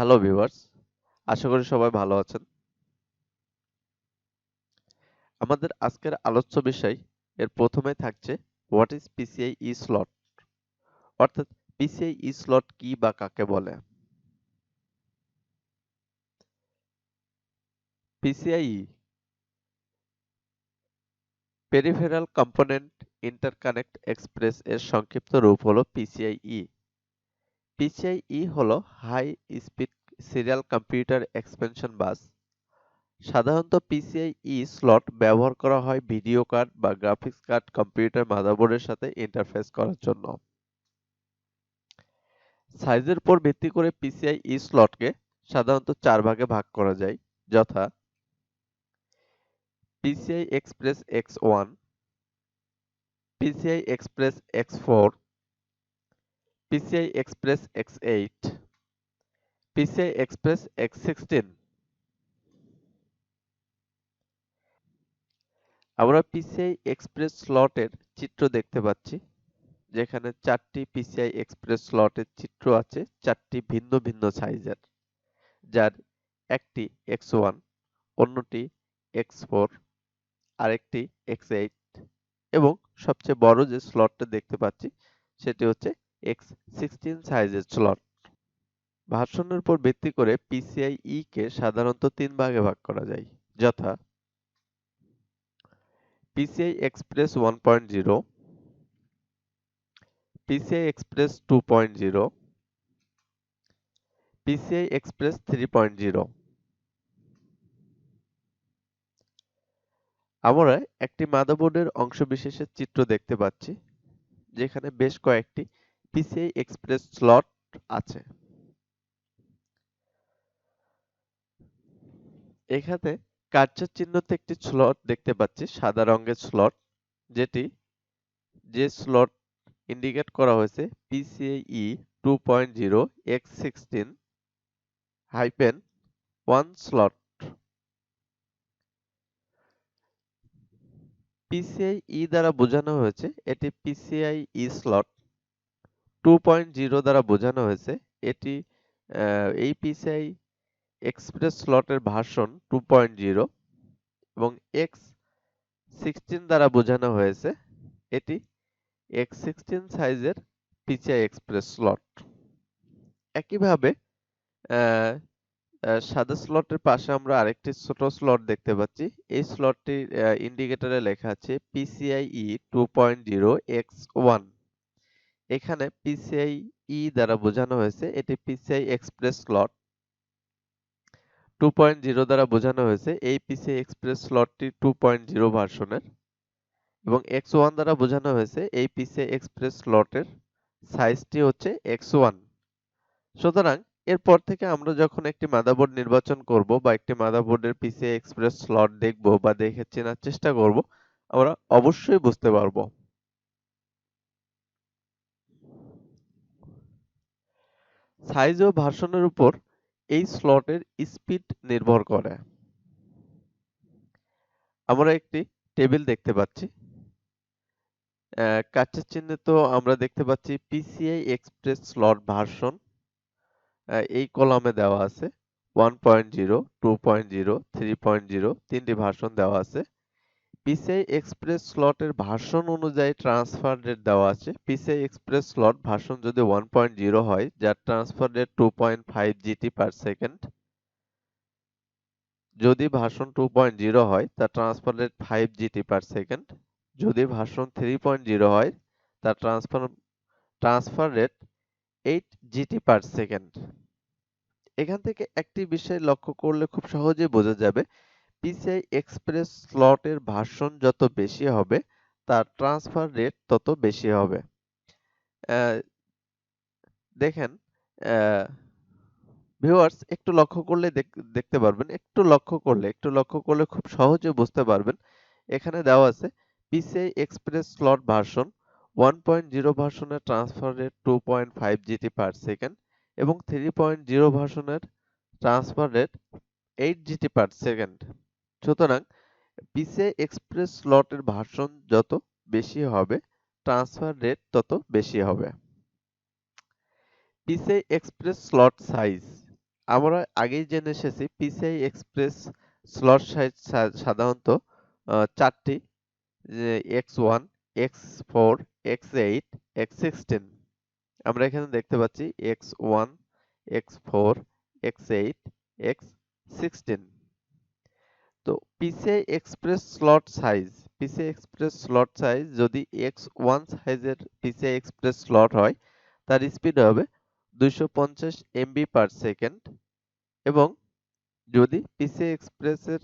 Hello viewers আশা করি সবাই ভালো আছেন। আমাদের আজকের আলোচ্য বিষয় এর প্রথমে থাকছে what is PCI E slot অর্থাৎ পিসিআই ই স্লট কি বা কাকে বলে? PCI peripheral component interconnect express এর সংক্ষিপ্ত রূপ হলো পিসিআই পিসিআই হলো high speed serial computer expansion bus সাধারণত ই স্লট ব্যবহার করা হয় ভিডিও কার্ড বা গ্রাফিক্স কার্ড কম্পিউটার মাদারবোর্ডের সাথে ইন্টারফেস করার জন্য। সাইজের উপর ভিত্তি করে ই স্লটকে সাধারণত চার ভাগে ভাগ করা যায় যথা PCI Express X1, PCI Express X4, PCI Express X8, PCI Express X16 আমরা PCI Express স্লটের চিত্র দেখতে পাচ্ছি যেখানে চারটি PCI Express স্লটের চিত্র আছে চারটি ভিন্ন ভিন্ন সাইজের যার একটি X1 অন্যটি X4 আরেকটি X8 এবং সবচেয়ে বড় যে স্লটটা দেখতে পাচ্ছি সেটি হচ্ছে X16 সাইজের স্লট ভার্সনের উপর ভিত্তি করে PCIe কে সাধারণত তিন ভাগে ভাগ করা যায়, যথা PCI Express 1.0 PCI Express 2.0 PCI Express 3.0 আমরা একটি মাদারবোর্ডের অংশবিশেষের চিত্র দেখতে পাচ্ছি, যেখানে বেশ কয়েকটি পিসিআই এক্সপ্রেস স্লট আছে। এখানে কার্যের চিহ্নতে একটি স্লট দেখতে পাচ্ছি, সাদা রঙের স্লট, যেটি যে স্লট ইন্ডিকেট করা হয়েছে PCI two point zero X sixteen hyphen one slot. PCI E দ্বারা বোঝানো হয়েছে, এটি PCI E slot. Two point zero দ্বারা বোঝানো হয়েছে, এটি এই পিসিআই এক্সপ্রেস স্লটের ভার্সন টু পয়েন্ট জিরো এবং এক্স সিক্সটিন দ্বারা বোঝানো হয়েছে, এটি এক্স সিক্সটিন সাইজের পিসিআই এক্সপ্রেস স্লট একইভাবে সাদা স্লটের পাশে আমরা আরেকটি ছোট স্লট দেখতে পাচ্ছি, এই স্লটটি ইন্ডিকেটরে লেখা আছে PCIe 2.0 X1 এখানে PCIe দ্বারা বোঝানো হয়েছে, এটি PCI এক্সপ্রেস স্লট 2.0 দ্বারা বোঝানো হয়েছে, এই PCI এক্সপ্রেস স্লটটি 2.0 ভার্সনের এবং X1 দ্বারা বোঝানো হয়েছে, এই PCI এক্সপ্রেস স্লটের সাইজটি হচ্ছে X1 সুতরাং এরপর থেকে আমরা যখন একটি মাদারবোর্ড নির্বাচন করব বা একটি মাদারবোর্ডের পিসিআই এক্সপ্রেস স্লট দেখব বা দেখে চেনার চেষ্টা করব, আমরা অবশ্যই বুঝতে পারব। সাইজ ও ভার্সনের উপর এই স্লটের স্পিড নির্ভর করে। আমরা একটি টেবিল দেখতে পাচ্ছি। কাচের চিহ্নে তো আমরা দেখতে পাচ্ছি পিসিআই এক্সপ্রেস স্লট ভার্সন। এই কলামে দেওয়া আছে one point zero two point zero three point zero তিনটি ভার্সন দেওয়া আছে। পিসিআই এক্সপ্রেস স্লটের ভার্সন অনুযায়ী ট্রান্সফার রেট দেওয়া আছে। পিসিআই এক্সপ্রেস স্লট ভার্সন যদি ওয়ান পয়েন্ট জিরো হয়, যার transfer rate two point five GT per second যদি ভার্সন টু পয়েন্ট জিরো হয়, তার transfer rate five GT per second যদি ভার্সন থ্রি পয়েন্ট জিরো হয়, তার transfer transfer rate eight GT per second এখান থেকে একটি বিষয় লক্ষ্য করলে খুব সহজেই বোঝা যাবে পিসিআই এক্সপ্রেস স্লটের ভার্সন যত বেশি হবে, তার ট্রান্সফার রেট তত বেশি হবে। দেখেন ভিউয়ার্স, একটু লক্ষ্য করলে দেখতে পারবেন, একটু লক্ষ্য করলে, একটু লক্ষ্য করলে খুব সহজে বুঝতে পারবেন, এখানে দেওয়া আছে পিসিআই এক্সপ্রেস স্লট ভার্সন 1.0 ভার্সনের transfer rate 2.5 GT per second এবং 3.0 ভার্সনের transfer rate 8 GT per second. সুতরাং পিসিআই এক্সপ্রেস স্লটের ভার্সন যত বেশি হবে, ট্রান্সফার রেট তত বেশি হবে। PCI express slot size. আমরা আগেই জেনে এসেছি পিসিআই এক্সপ্রেস স্লট সাইজ সাধারণত চারটি X one, X four, X eight, X sixteen. আমরা এখানে দেখতে পাচ্ছি, X one, X four, X eight, X sixteen. তো PCI express slot size PCI express slot size যদি এক্স ওয়ান সাইজের পিসিআই এক্সপ্রেস স্লট হয়, তার স্পিড হবে দুইশো পঞ্চাশ এমবি পার সেকেন্ড। এবং যদি পিসিআই এক্সপ্রেসের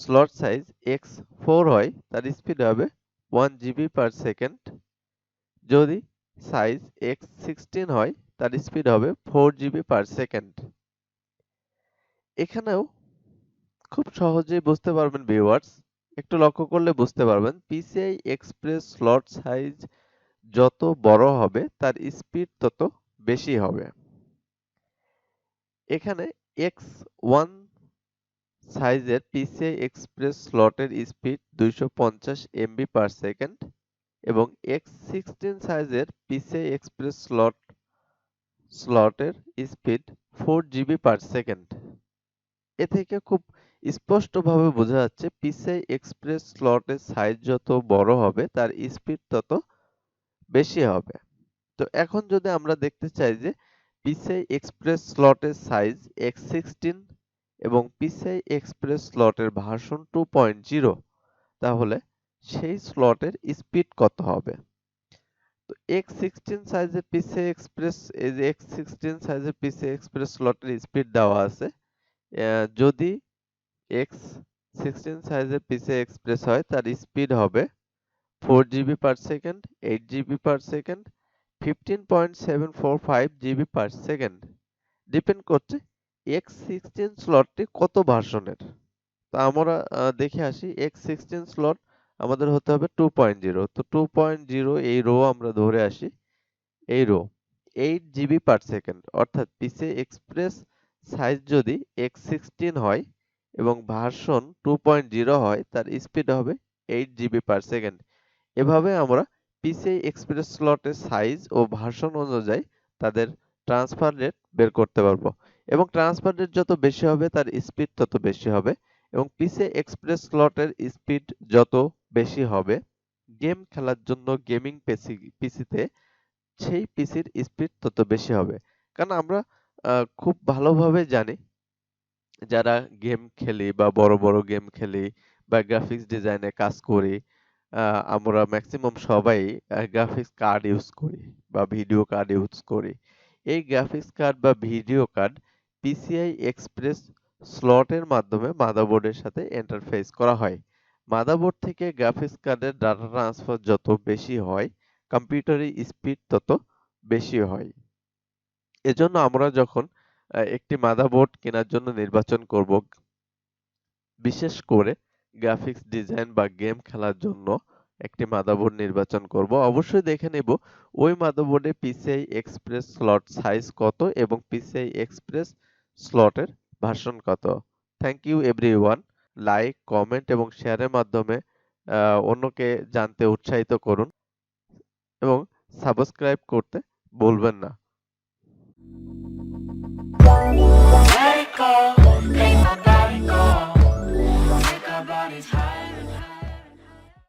স্লট সাইজ এক্স ফোর হয়, তার স্পিড হবে ওয়ান জিবি পার সেকেন্ড। যদি সাইজ এক্স সিক্সটিন হয়, তার স্পিড হবে ফোর জিবি পার সেকেন্ড। এখানেও খুব সহজেই বুঝতে পারবেন ভিউয়ার্স একটু লক্ষ্য করলে বুঝতে পারবেন পিসিআই এক্সপ্রেস স্লট সাইজ যত বড় হবে, তার স্পিড তত বেশি হবে। এখানে এক্স ওয়ান সাইজের পিসিআই এক্সপ্রেস স্লটের স্পিড দুইশো পঞ্চাশ এমবি পার সেকেন্ড এবং এক্স সিক্সটিন সাইজের পিসিআই এক্সপ্রেস স্লট স্লটের speed four GB per second এ থেকে খুব স্পষ্টভাবে বোঝা যাচ্ছে পিসিআই এক্সপ্রেস স্লটের সাইজ যত বড় হবে, তার স্পিড তত বেশি হবে। তো এখন যদি আমরা দেখতে চাই যে পিসিআই এক্সপ্রেস স্লটের সাইজ এক্স সিক্সটিন এবং পিসিআই এক্সপ্রেস স্লটের ভার্সন টু পয়েন্ট জিরো তাহলে সেই স্লটের স্পিড কত হবে? তো এক্স সিক্সটিন সাইজের পিসিআই এক্সপ্রেস এই যে এক্স সিক্সটিন সাইজের পিসিআই এক্সপ্রেস স্লটের স্পিড দেওয়া আছে যদি এক্স সিক্সটিন সাইজের পিসিআই এক্সপ্রেস হয়, তার স্পিড হবে four GB per second eight GB per second fifteen point seven four five GB per second depend করছে এক্স সিক্সটিন স্লটটি কত ভার্সনের। তো আমরা দেখে আসি এক্স সিক্সটিন স্লট আমাদের হতে হবে টু পয়েন্ট জিরো তো টু পয়েন্ট জিরো এই রো আমরা ধরে আসি, এই row eight GB per second অর্থাৎ পিসি এক্সপ্রেস সাইজ যদি এক্স সিক্সটিন হয় এবং ভার্সন টু পয়েন্ট জিরো হয়, তার স্পিড হবে এইট জিবি পার সেকেন্ড এভাবে আমরা পিসিআই এক্সপ্রেস স্লটের সাইজ ও ভার্সন অনুযায়ী তাদের ট্রান্সফার রেট বের করতে পারব। এবং ট্রান্সফার রেট যত বেশি হবে, তার স্পিড তত বেশি হবে। এবং পিসিআই এক্সপ্রেস স্লটের স্পিড যত বেশি হবে গেম খেলার জন্য গেমিং পিসি পিসিতে সেই পিসির স্পিড তত বেশি হবে। কারণ আমরা খুব ভালোভাবে জানি যারা গেম খেলি বা বড় বড় গেম খেলি বা গ্রাফিক্স ডিজাইনে কাজ করি আমরা ম্যাক্সিমাম সবাই গ্রাফিক্স কার্ড ইউজ করি বা ভিডিও কার্ড ইউজ করি। এই গ্রাফিক্স কার্ড বা ভিডিও কার্ড পিসিআই এক্সপ্রেস স্লটের মাধ্যমে মাদারবোর্ডের সাথে ইন্টারফেস করা হয়। মাদারবোর্ড থেকে গ্রাফিক্স কার্ডের ডাটা ট্রান্সফার যত বেশি হয় কম্পিউটারের স্পিড তত বেশি হয়। এজন্য আমরা যখন একটি মাদারবোর্ড কেনার জন্য নির্বাচন করব। বিশেষ করে গ্রাফিক্স ডিজাইন বা গেম খেলার জন্য একটি মাদারবোর্ড নির্বাচন করব। অবশ্যই দেখে নেব ওই মাদারবোর্ডে পিসিআই এক্সপ্রেস স্লট সাইজ কত এবং পিসিআই এক্সপ্রেস স্লটের ভার্সন কত। Thank you everyone like comment এবং শেয়ারের মাধ্যমে অন্যকে জানতে উৎসাহিত করুন এবং সাবস্ক্রাইব করতে ভুলবেন না। call.